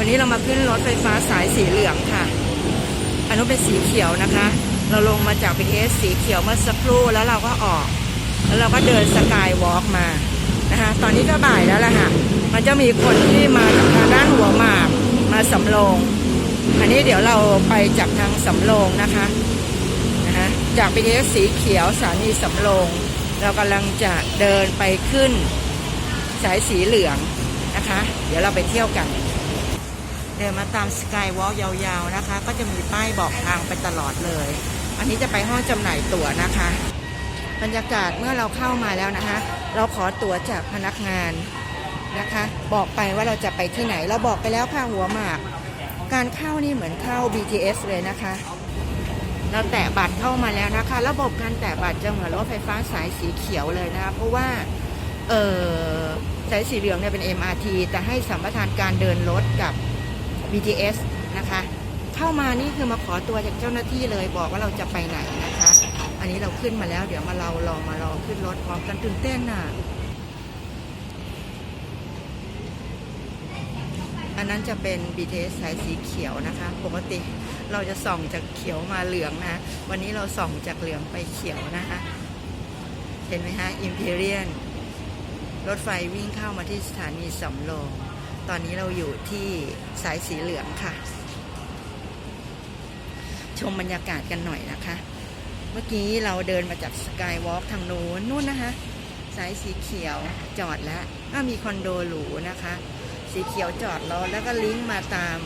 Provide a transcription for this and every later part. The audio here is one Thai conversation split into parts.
วันนี้เรามาขึ้นรถไฟฟ้าสายสีเหลืองค่ะ อันนู้นเป็นสีเขียวนะคะ เราลงมาจาก BTS สีเขียวเมื่อสักครู่แล้วเราก็ออก แล้วเราก็เดินสกายวอล์กมานะคะ ตอนนี้ก็บ่ายแล้วล่ะค่ะ มันจะมีคนที่มาจากทางด้านหัวหมากมาสำโรง อันนี้เดี๋ยวเราไปจากทางสำโรงนะคะนะคะ จาก BTS สีเขียวสถานีสำโรง เรากำลังจะเดินไปขึ้นสายสีเหลืองนะคะ เดี๋ยวเราไปเที่ยวกัน เดินมาตามสกายวอล์กยาวๆนะคะ ก็จะมีป้ายบอกทางไปตลอดเลย อันนี้จะไปห้องจำหน่ายตั๋วนะคะ บรรยากาศเมื่อเราเข้ามาแล้วนะคะ เราขอตั๋วจากพนักงานนะคะ บอกไปว่าเราจะไปที่ไหน เราบอกไปแล้วค่ะหัวหมาก การเข้านี่เหมือนเข้า BTS เลยนะคะ เราแตะบัตรเข้ามาแล้วนะคะ ระบบการแตะบัตรจะเหมือนรถไฟฟ้าสายสีเขียวเลยนะคะ เพราะว่าเออสายสีเหลืองเนี่ยเป็น MRT แต่ให้สัมปทานการเดินรถกับ BTS นะคะ เข้ามานี่คือมาขอตัวจากเจ้าหน้าที่เลยบอกว่าเราจะไปไหนนะคะ อันนี้เราขึ้นมาแล้ว เดี๋ยวมาเราลอมารอขึ้นรถพร้อมกันตื่นเต้นน่ะ อันนั้นจะเป็น BTS สายสีเขียวนะคะ ปกติเราจะส่องจากเขียวมาเหลืองนะ วันนี้เราส่องจากเหลืองไปเขียวนะคะ เห็นไหมฮะ Imperial รถไฟวิ่งเข้ามาที่สถานีสำโรง ตอนนี้เราอยู่ที่สายสีเหลืองค่ะ ชมบรรยากาศกันหน่อยนะคะ เมื่อกี้เราเดินมาจากสกายวอล์กทางโน้นนู่นนะคะ สายสีเขียวจอดแล้วก็มีคอนโดหรูนะคะ สีเขียวจอดรอแล้วก็ลิงก์มาตาม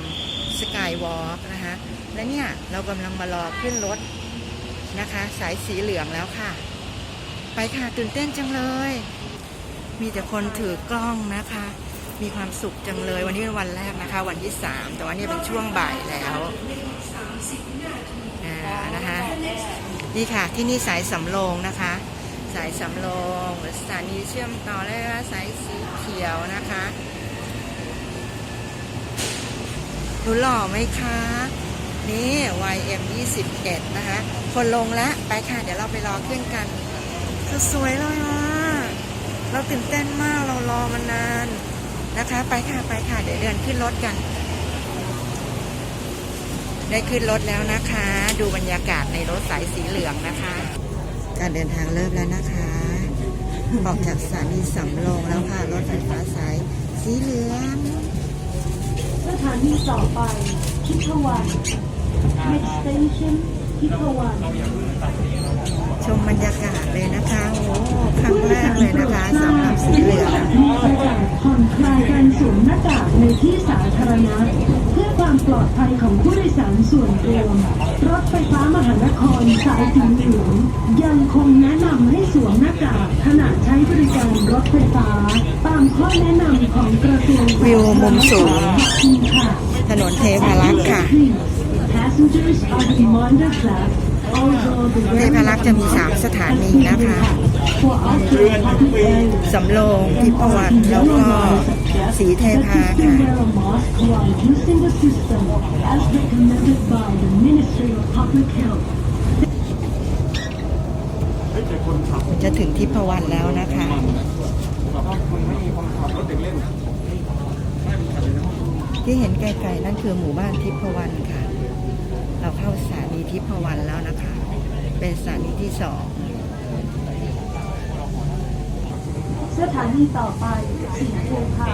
สกายวอล์กนะคะ และเนี่ยเรากำลังมารอขึ้นรถนะคะ สายสีเหลืองแล้วค่ะ ไปค่ะตื่นเต้นจังเลย มีแต่คนถือกล้องนะคะ มีความสุขจังเลย วันนี้เป็นวันแรกนะคะ วันที่สามแต่ว่านี่เป็นช่วงบ่ายแล้วอ่านะคะนี่ค่ะที่นี่สายสำโรงนะคะ สายสำโรงสถานีเชื่อมต่อและสายสีเขียวนะคะดูหล่อไหมคะ นี่ YM 21นะคะ คนลงแล้วไปค่ะ เดี๋ยวเราไปรอขึ้นกันสวยเลยอะเราตื่นเต้นมากเรารอมานาน นะคะ ไปค่ะไปค่ะ เดี๋ยวเดินขึ้นรถกัน ได้ขึ้นรถแล้วนะคะ ดูบรรยากาศในรถสายสีเหลืองนะคะ การเดินทางเริ่มแล้วนะคะ ออกจากสถานีสำโรงแล้วค่ะ รถไฟฟ้าสายสีเหลืองสถานีต่อไปทิพวัน next station ทิพวัน ชมบรรยากาศเลยนะคะโอ้ครั้งแรกเลยนะคะสำหรับสีเหลืองผ่อนคลายการสวมหน้ากากในที่สาธารณะเพื่อความปลอดภัยของผู้โดยสารส่วนรวม รถไฟฟ้ามหานครสายสีเหลืองยังคงแนะนำให้สวมหน้ากากขณะใช้บริการรถไฟฟ้า ตามข้อแนะนำของกระทรวงวิวมุมสูง ถนนเทพารักษ์ค่ะ Passengers are reminded that เทพารักษ์จะมีสามสถานีนะคะสำโรงทิพวรรณแล้วก็สีเทพาค่ะจะถึงทิพวรรณแล้วนะคะที่เห็นไกลๆนั่นคือหมู่บ้านทิพวรรณค่ะ เราเข้าสถานีทิพวันแล้วนะคะ เป็นสถานีที่สองสถานีต่อไปสีเทพา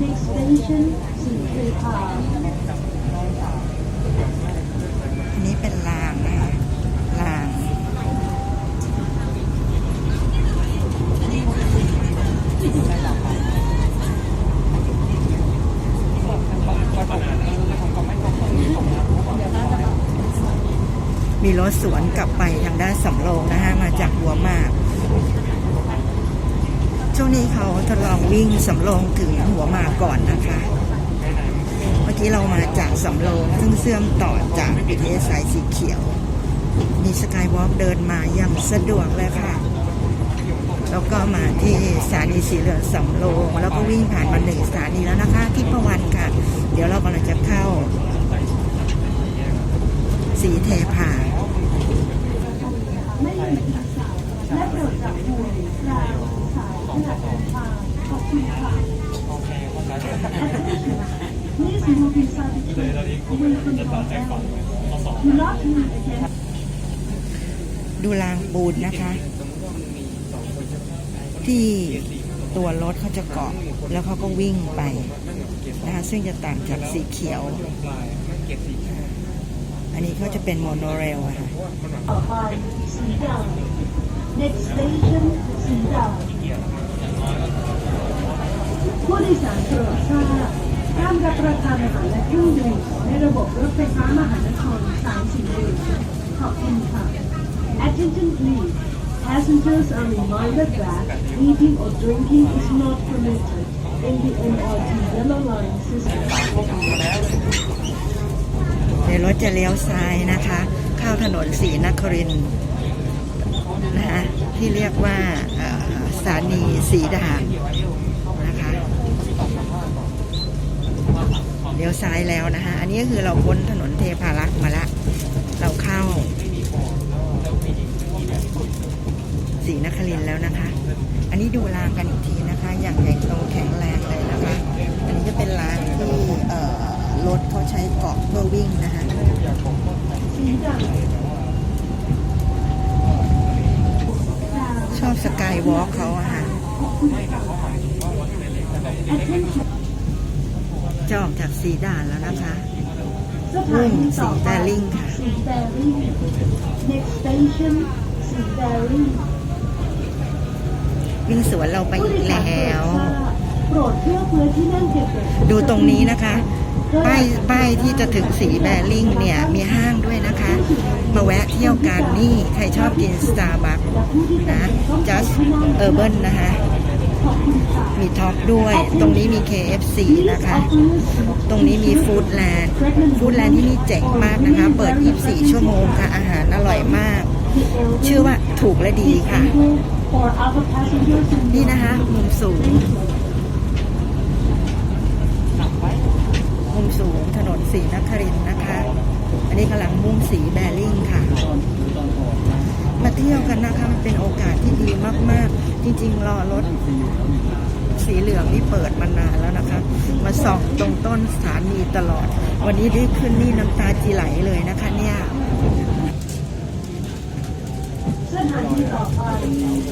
Next station สีเทพา มีรถสวนกลับไปทางด้านสำโรงนะคะมาจากหัวมาก ช่วงนี้เขาทดลองวิ่งสำโรงถึงหัวมากก่อนนะคะ เมื่อกี้เรามาจากสำโรงซึ่งเชื่อมต่อจาก BTS สายสีเขียว มีสกายวอล์กเดินมาอย่างสะดวกเลยค่ะ แล้วก็มาที่สถานีสีเหลืองสำโรงแล้วก็วิ่งผ่านมาหนึ่งสถานีแล้วนะคะ ที่ประวันค่ะ เดี๋ยวเรากำลังจะเข้า สีเทพาดูรางปูนนะคะ ที่ตัวรถเขาจะเกาะแล้วเขาก็วิ่งไปนะคะซึ่งจะต่างจากสีเขียว อันนี้เขาจะเป็นโมโนเรลอะค่ะต่อไปสีดำ next station สีดำผู้โดยสารโปรดทราบห้ามรับประทานอาหารและเครื่องดื่มในระบบรถไฟฟ้ามหานครสายสีเหลืองขอบคุณค่ะ Attention please Passengers are reminded that eating or drinking is not permitted in the MRT Yellow Line system. ดี๋ยวรถจะเลี้ยวซ้ายนะคะ เข้าถนนศรีนครินนะคะที่เรียกว่าสถานีสีดานนะคะเลี้ยวซ้ายแล้วนะคะ อันนี้ก็คือเราพ้นถนนเทพารักษ์มาละเราเข้าศรีนครินแล้วนะคะ อันนี้ดูรางกันอีกทีนะคะ อย่างใหญ่โตแข็งแรงเลยนะคะ อันนี้จะเป็นรางที่เอ่อ รถเขาใช้เกาะเพื่อวิ่งนะคะสีดำชอบสกายวอล์กเขาอะค่ะ Attention จะออกจากสีด่านแล้วนะคะสถานีต่อไปสีแบริ่งค่ะสีแบริ่ง next station สีแบริ่งวิ่งสวนเราไปอีกแล้วโปรดเพื่อเพื่อที่นั่งเก็บเด็กดูตรงนี้นะคะ ป้ายป้ายที่จะถึงสีแบริ่งเนี่ย มีห้างด้วยนะคะ มาแวะเที่ยวกันนี่ ใครชอบกินสตาร์บัคนะ just urban นะคะ มีท็อปด้วย ตรงนี้มี KFC นะคะ ตรงนี้มีฟู้ดแลนด์ ฟู้ดแลนด์ที่นี่เจ๋งมากนะคะ เปิด 24 ชั่วโมงค่ะ อาหารอร่อยมาก ชื่อว่าถูกและดีค่ะ นี่นะคะ มุมสูง มุม สูงถนนสีนครินทร์นะคะ อันนี้กำลังมุ่งสีแบริ่งค่ะ มาเที่ยวกันนะคะมันเป็นโอกาสที่ดีมาก ๆ จริง ๆ รอรถสีเหลืองนี่เปิดมานานแล้วนะคะ มาส่องตรงต้นสถานีตลอด วันนี้ได้ขึ้นนี่น้ำตาจีไหลเลยนะคะเนี่ยสถานีต่อไป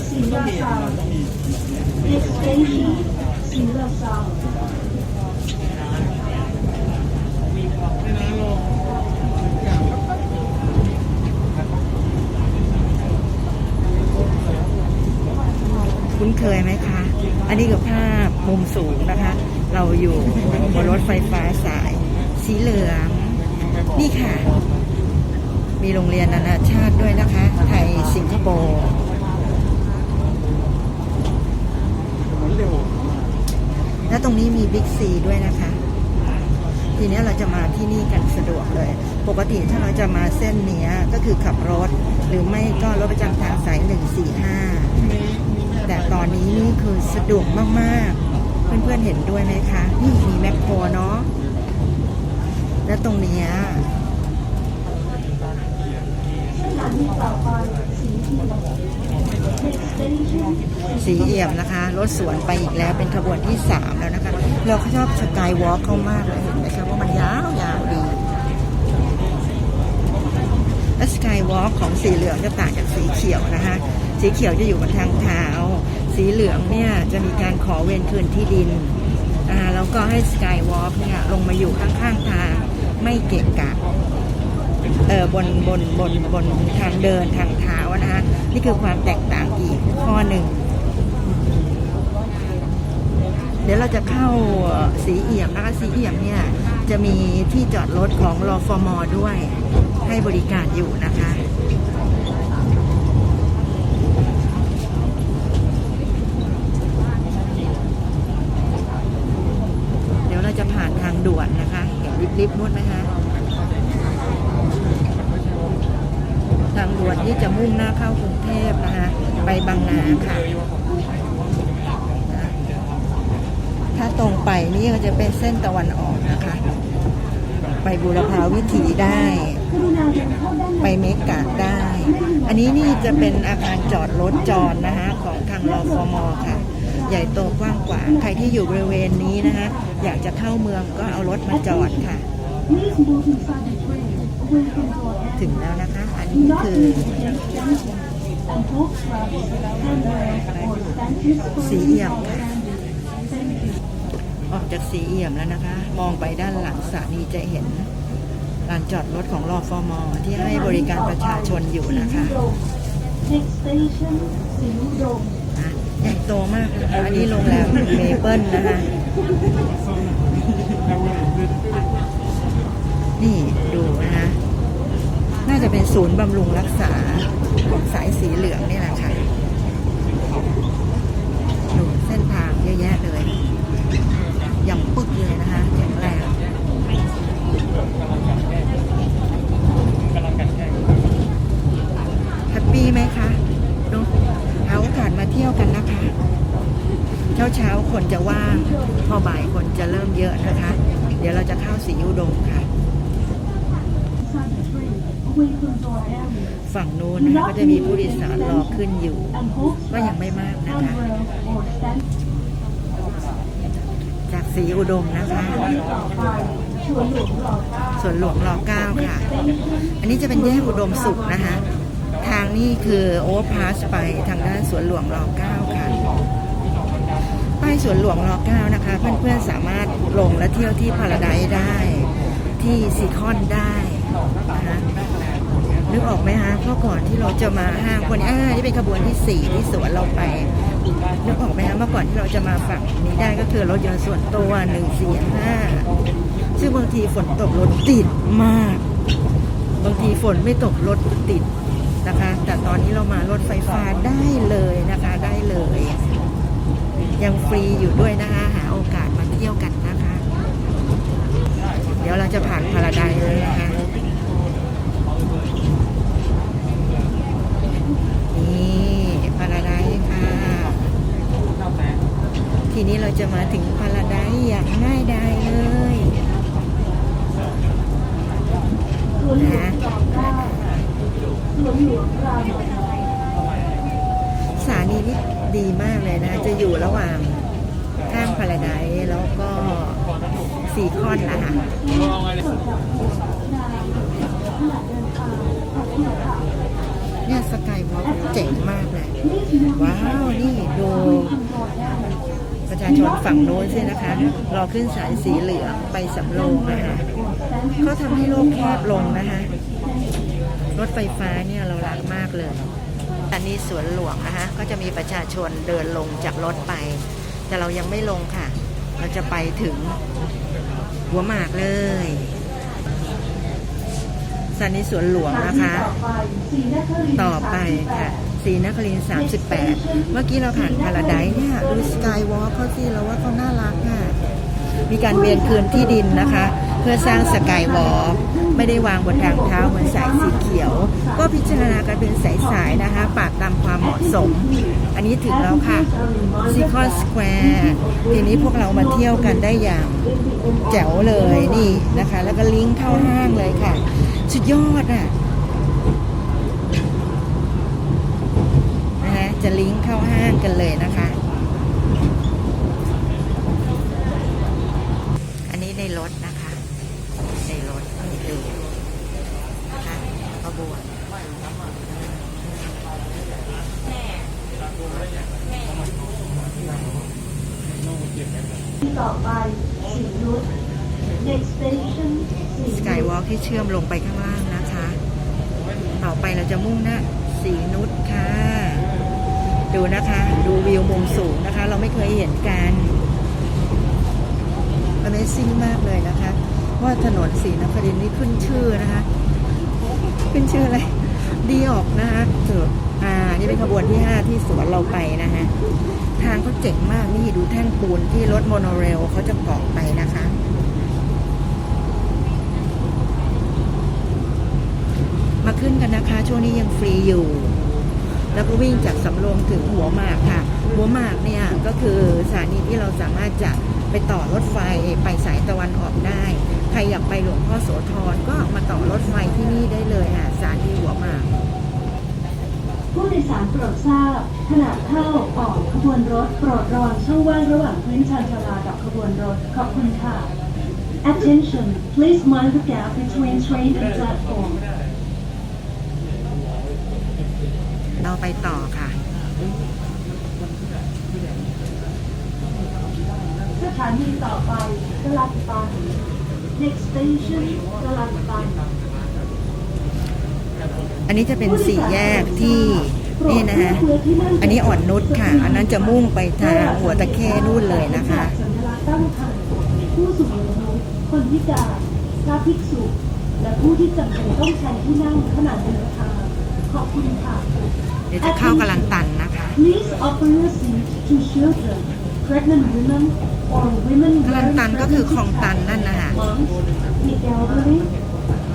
สีราชา next station สีราชา คุ้นเคยไหมคะ อันนี้คือภาพมุมสูงนะคะ เราอยู่บนรถไฟฟ้าสายสีเหลือง นี่ค่ะ มีโรงเรียนนานาชาติด้วยนะคะ ไทยสิงคโปร์และตรงนี้มีบิ๊กซีด้วยนะคะ ทีนี้เราจะมาที่นี่กันสะดวกเลย ปกติถ้าเราจะมาเส้นเนี้ยก็คือขับรถ หรือไม่ก็รถประจำทางสาย 145 แต่ตอนนี้นี่คือสะดวกมากๆ เพื่อนๆเห็นด้วยไหมคะ นี่มีแมคโครเนาะ และตรงนี้สีเขียว next station สีเอี่ยมนะคะ รถสวนไปอีกแล้วเป็นขบวนที่ 3 แล้วนะคะ เราชอบสกายวอล์กเขามากเลยเห็นไหมคะว่ามันยาวยาวดี และสกายวอล์กของสีเหลืองจะต่างจากสีเขียวนะคะ สีเขียวจะอยู่บนทางเท้า สีเหลืองเนี่ยจะมีการขอเวรคืนที่ดินแล้วก็ให้สกายวอล์กเนี่ยลงมาอยู่ข้างๆทางไม่เกะกะเออบนบนบนบนทางเดินทางเท้านะคะนี่คือความแตกต่างอีกข้อหนึ่ง เดี๋ยวเราจะเข้าสีเอี่ยมนะคะสีเอี่ยมเนี่ยจะมีที่จอดรถของรอฟอมอด้วยให้บริการอยู่นะคะเดี๋ยวเราจะผ่านทางด่วนนะคะเห็นลิฟต์ๆนู่นไหมคะ ทางด่วนที่จะมุ่งหน้าเข้ากรุงเทพนะคะ ไปบางนาค่ะ ถ้าตรงไปนี่ก็จะเป็นเส้นตะวันออกนะคะ ไปบูรพาวิถีได้ ไปเมกาได้ อันนี้นี่จะเป็นอาคารจอดรถจรนะคะของทางรอฟมค่ะ ใหญ่โตกว้างขวางใครที่อยู่บริเวณนี้นะคะอยากจะเข้าเมืองก็เอารถมาจอดค่ะ ถึงแล้วนะคะ อันนี้คือสี firmly เอี่ยมค่ะ ออกจากสีเอี่ยมแล้วนะคะ มองไปด้านหลังสถานีจะเห็นลานจอดรถของรอฟอมอที่ให้บริการประชาชนอยู่นะคะ Next station, Siudom. นะใหญ่โตมากนะคะอันนี้โรงแรมเมเปิลนะคะ นี่ดูนะคะ น่าจะเป็นศูนย์บำรุงรักษาของสายสีเหลืองนี่แหละค่ะ ดูเส้นทางเยอะแยะเลย ยังปึกเลยนะคะแข็งแรงแฮปปี้ไหมคะเนอะเอาโอกาสมาเที่ยวกันนะคะ เช้าเช้าคนจะว่าง พอบ่ายคนจะเริ่มเยอะนะคะ เดี๋ยวเราจะเข้าสีอุดมค่ะ ฝั่งนู้นนะคะก็จะมีผู้โดยสารรอขึ้นอยู่ ก็ยังไม่มากนะคะ handrails, or stand จากสี อุดมนะคะส่วนหลวงรอเก้าค่ะ อันนี้จะเป็นแยกอุดมสุขนะคะ ทางนี้คือโอเวอร์พาสไปทางด้านสวนหลวงรอเก้าค่ะ ป้ายสวนหลวงรอเก้านะคะ เพื่อนๆสามารถลงและเที่ยวที่พาราไดได้ ที่ซีคอนได้นะคะนึกออกไหมคะเพราะก่อนที่เราจะมาห้างคนนี้อ่านี่เป็นขบวนที่สี่ที่สวนเราไป นึกออกไหมคะเมื่อก่อนที่เราจะมาฝั่งนี้ได้ก็คือรถยนต์ส่วนตัวหนึ่งสี่ห้าซึ่งบางทีฝนตกรถติดมาก บางทีฝนไม่ตกรถติดนะคะ แต่ตอนนี้เรามารถไฟฟ้าได้เลยนะคะได้เลย ยังฟรีอยู่ด้วยนะคะ หาโอกาสมาเที่ยวกันนะคะ เดี๋ยวเราจะผ่านพาราไดซ์เลยนะคะ นี่พาราไดซ์ค่ะ ทีนี้เราจะมาถึงพาราไดซ์อย่างง่ายดายเลย สวนหลวงรอเก้าสวนหลวงราม สถานีนี้ดีมากเลยนะ จะอยู่ระหว่างข้างพาราไดซ์แล้วก็ซีคอนนะคะ เนี่ยสกายวอล์กเจ๋งมากเลย ว้าว นี่ดู ประชาชนฝั่งโน้นใช่นะคะ รอขึ้นสายสีเหลืองไปสำโรงนะคะเขาทำให้โลกแคบลงนะคะ รถไฟฟ้าเนี่ยเรารักมากเลยอันนี้สวนหลวงนะคะก็จะมีประชาชนเดินลงจากรถไป แต่เรายังไม่ลงค่ะ เราจะไปถึงหัวหมากเลยสันนี้สวนหลวงนะคะ ต่อไปค่ะ สีนครินทร์38 เมื่อกี้เราผ่านพาราไดซ์เนี่ยดูสกายวอล์กเขาสิเราว่าเขาน่ารักค่ะมีการเวียนคืนที่ดินนะคะ เพื่อสร้างสกายวอล์กไม่ได้วางบนทางเท้าเหมือนสายสีเขียว ก็พิจารณากันเป็นสายๆนะคะปาดตามความเหมาะสม อันนี้ถึงแล้วค่ะซีคอนสแควร์ทีนี้พวกเรามาเที่ยวกันได้อย่างแจ๋วเลยนี่นะคะ แล้วก็ลิงก์เข้าห้างเลยค่ะ สุดยอดอะ นะคะ จะลิงก์เข้าห้างกันเลยนะคะ อันนี้ในรถนะคะ ในรถนี่ดูนะคะขบวนต่อไปสีนุช next station สกายวอล์กที่เชื่อมลงไปข้างล่างนะคะ ต่อไปเราจะมุ่งหน้าสีนุชค่ะ ดูนะคะ ดูวิวมุมสูงนะคะ เราไม่เคยเห็นกัน Amazing มากเลยนะคะ ว่าถนนสีนครินนี่ขึ้นชื่อนะคะ ขึ้นชื่ออะไร ดีออกนะคะเถออ่า นี่เป็นขบวนที่ 5 ที่สวนเราไปนะคะทางเขาเจ๋งมากนี่ดูแท่งปูนที่รถโมโนเรลเขาจะเกาะไปนะคะมาขึ้นกันนะคะ ช่วงนี้ยังฟรีอยู่ แล้วก็วิ่งจากสำโรงถึงหัวหมากค่ะ หัวหมากเนี่ยก็คือสถานีที่เราสามารถจะไปต่อรถไฟไปสายตะวันออกได้ ใครอยากไปหลวงพ่อโสธรก็มาต่อรถไฟที่นี่ได้เลยค่ะสถานีหัวหมาก ผู้โดยสารโปรดทราบขณะเข้าออกขบวนรถโปรดระวังช่องว่างระหว่างพื้นชานชาลากับขบวนรถขอบคุณค่ะ Attention please mind the gap between train and platform เราไปต่อค่ะสถานีต่อไปกลัดตัน Next station กลัดตันอันนี้จะเป็นสี่แยกที่นี่นะฮะอันนี้อ่อนนุชค่ะ อันนั้นจะมุ่งไปทางหัวตะเข้นู่นเลยนะคะสัญลักษณ์ตั้งครรภ์ผู้สูงอายุคนพิการพระภิกษุและผู้ที่จำเป็นต้องใช้ที่นั่งขณะเดินทางขอบคุณค่ะเดี๋ยวจะเข้ากำลังตันนะคะ Please offer your seat to children, pregnant women, or women กำลังตันก็คือคลองตันนั่นนะคะ monks, the elderly,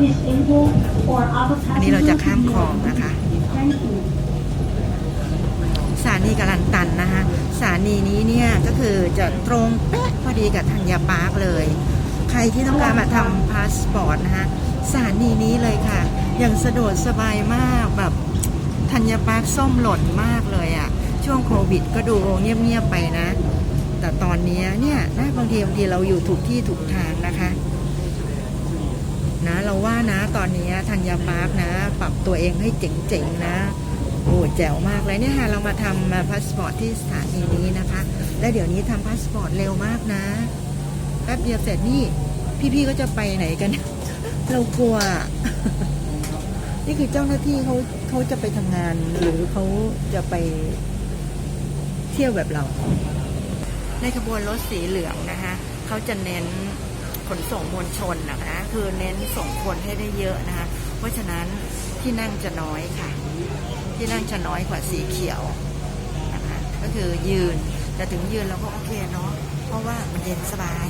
disabled, or other อันนี้เราจะข้ามคลองนะคะ Thank you. สถานีกำลังตันนะคะสถานีนี้เนี่ยก็คือจะตรงเป๊ะพอดีกับธัญญาปาร์คเลย ใครที่ต้องการมาทำพาสปอร์ตนะคะสถานีนี้เลยค่ะ อย่างสะดวกสบายมากแบบ ธัญปาร์คส้มหล่นมากเลยอะ่ะ ช่วงโควิดก็ดูเงียบๆไปนะ แต่ตอนนี้เนี่ยนะบางทีบางทีเราอยู่ถูกที่ถูกทางนะคะ นะเราว่านะตอนนี้ธัญปาร์คนะ ปรับตัวเองให้เจ๋งๆนะโอ้แจ๋วมากเลยเนี่ยค่ะเรามาทำพาสปอร์ตที่สถานีนี้นะคะ และเดี๋ยวนี้ทำพาสปอร์ตเร็วมากนะแป๊บเดียวเสร็จนี่พี่ๆก็จะไปไหนกัน เรากลัว นี่คือเจ้าหน้าที่เขา เขาจะไปทำงานหรือเขาจะไปเที่ยวแบบเรา ในขบวนรถสีเหลืองนะคะเขาจะเน้นขนส่งมวลชนนะคะ คือเน้นส่งคนให้ได้เยอะนะคะ เพราะฉะนั้นที่นั่งจะน้อยค่ะ ที่นั่งจะน้อยกว่าสีเขียวนะคะก็คือยืนแต่ถึงยืนเราก็โอเคเนาะเพราะว่ามันเย็นสบาย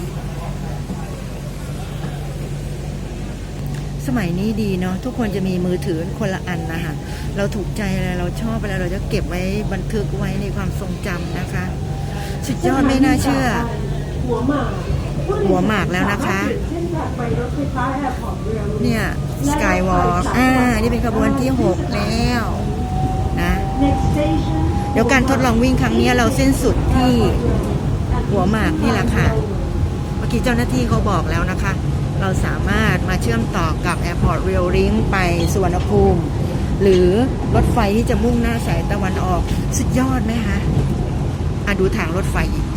สมัยนี้ดีเนาะทุกคนจะมีมือถือคนละอันนะคะเราถูกใจอะไรเราชอบอะไรเราจะเก็บไว้บันทึกไว้ในความทรงจำนะคะ สุดยอดไม่น่าเชื่อ หัวหมากหัวหมากแล้วนะคะ เนี่ยสกายวอล์กอ่า นี่เป็นขบวนที่ 6 แล้วนะ เดี๋ยวการทดลองวิ่งครั้งนี้เราเส้นสุดที่หัวหมากนี่แหละค่ะ เมื่อกี้เจ้าหน้าที่เขาบอกแล้วนะคะ เราสามารถมาเชื่อมต่อกับ Airport Rail Link ไปสุวรรณภูมิ หรือรถไฟที่จะมุ่งหน้าสายตะวันออก สุดยอดไหมคะอะดูทางรถไฟอีก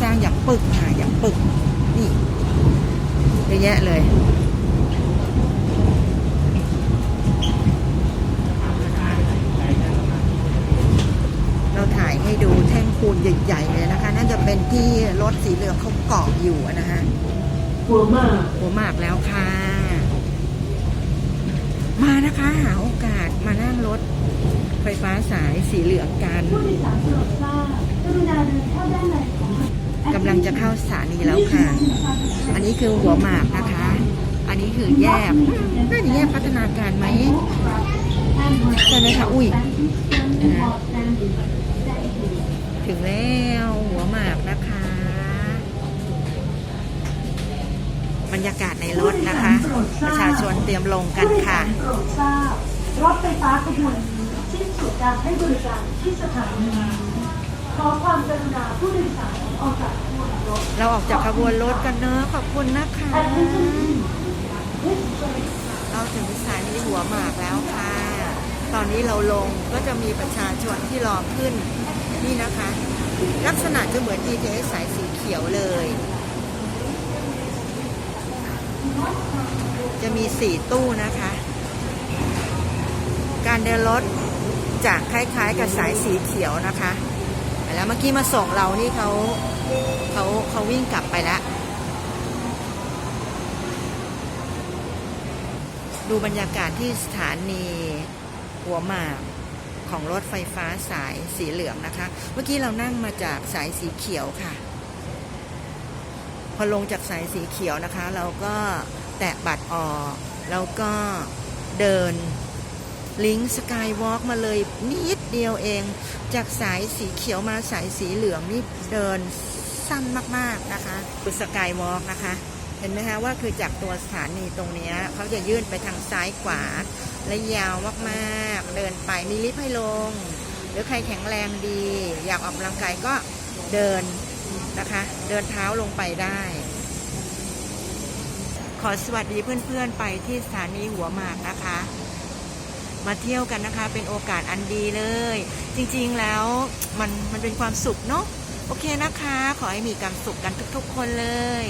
สร้างอย่างปึกค่ะอย่างปึก นี่เยอะแยะเลยเราถ่ายให้ดูแท่งปูนใหญ่ๆเลยนะคะ น่าจะเป็นที่รถสีเหลืองเขาเกาะอยู่นะคะ หัวหมากหัวหมากแล้วค่ะ มานะคะหาโอกาสมานั่งรถไฟฟ้าสายสีเหลืองกันผู้โดยสารโปรดทราบกรุณาเดินเข้าด้านในของกำลังจะเข้าสถานีแล้วค่ะ อันนี้คือหัวหมากนะคะ อันนี้คือแยกน่าจะแยกพัฒนาการไหมใช่ไหมคะอุ้ยถึงแล้วหัวหมากนะคะ บรรยากาศในรถนะคะ ประชาชนเตรียมลงกันค่ะผู้โดยสารโปรดทราบรถไฟฟ้าขบวนนี้สิ้นสุดการให้บริการที่สถานีนี้ขอความกรุณาผู้โดยสารออกจากขบวนรถเราออกจากขบวนรถกันเนอะขอบคุณนะคะ Attention please This train เราถึงสถานีหัวหมากแล้วค่ะ ตอนนี้เราลงก็จะมีประชาชนที่รอขึ้นนี่นะคะ ลักษณะจะเหมือน BTS สายสีเขียวเลย จะมีสี่ตู้นะคะ การเดินรถจะคล้ายๆ กับสายสีเขียวนะคะ แล้วเมื่อกี้มาส่งเรานี่เขาเขาเขาวิ่งกลับไปแล้ว ดูบรรยากาศที่สถานีหัวหมากของรถไฟฟ้าสายสีเหลืองนะคะ เมื่อกี้เรานั่งมาจากสายสีเขียวค่ะ อลงจากสายสีเขียวนะคะ เราก็แตะบัตรออก แล้วก็เดินลิงก์สกายวอล์กมาเลยนิดเดียวเอง จากสายสีเขียวมาสายสีเหลืองนี่เดินสั้นมากๆนะคะคือสกายวอล์กนะคะ เห็นไหมคะว่าคือจากตัวสถานีตรงนี้เขาจะยื่นไปทางซ้ายขวา และยาวมากๆ เดินไปมีลิฟต์ให้ลง หรือใครแข็งแรงดี อยากออกกำลังกายก็เดิน นะคะ เดินเท้าลงไปได้ ขอสวัสดีเพื่อนๆไปที่สถานีหัวหมากนะคะ มาเที่ยวกันนะคะ เป็นโอกาสอันดีเลย จริงๆแล้วมันมันเป็นความสุขเนาะโอเคนะคะ ขอให้มีความสุขกันทุกๆคนเลย